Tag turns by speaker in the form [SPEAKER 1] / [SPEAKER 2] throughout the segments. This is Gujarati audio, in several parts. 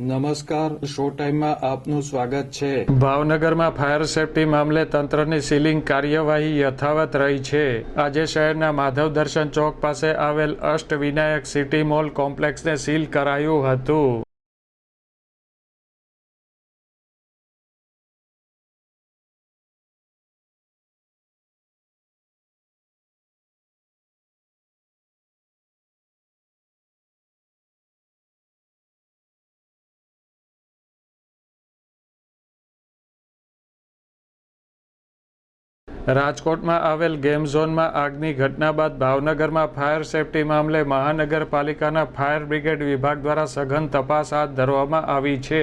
[SPEAKER 1] નમસ્કાર, શો ટાઈમમાં આપનું સ્વાગત છે.
[SPEAKER 2] ભાવનગરમાં ફાયર સેફટી મામલે તંત્રની સીલિંગ કાર્યવાહી યથાવત રહી છે. આજે શહેરના માધવ દર્શન ચોક પાસે આવેલ અષ્ટવિનાયક સિટી મોલ કોમ્પ્લેક્સને સીલ કરાયું હતું. રાજકોટમાં આવેલ ગેમ ઝોનમાં આગની ઘટના બાદ ભાવનગરમાં ફાયર સેફટી મામલે મહાનગરપાલિકાના ફાયર બ્રિગેડ વિભાગ દ્વારા સઘન તપાસ હાથ ધરવામાં આવી છે.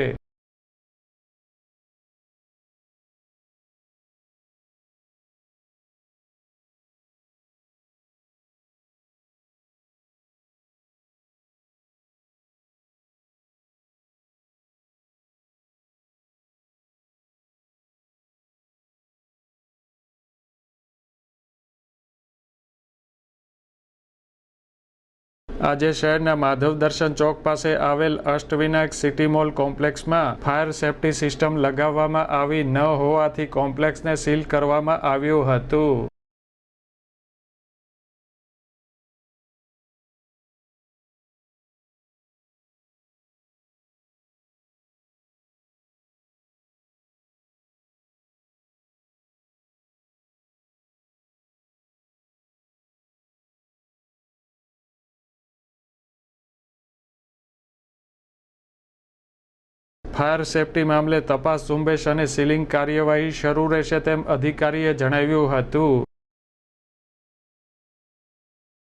[SPEAKER 2] આજે શહેરના માધવ દર્શન ચોક પાસે આવેલ અષ્ટવિનાયક સિટી મોલ કોમ્પ્લેક્સમાં ફાયર સેફટી સિસ્ટમ લગાવવામાં આવી ન હોવાથી કોમ્પ્લેક્સને સીલ કરવામાં આવ્યું હતું. ફાયર સેફટી મામલે તપાસ ઝુંબેશ અને સીલિંગ કાર્યવાહી શરૂ રહેશે તેમ અધિકારીએ જણાવ્યું હતું.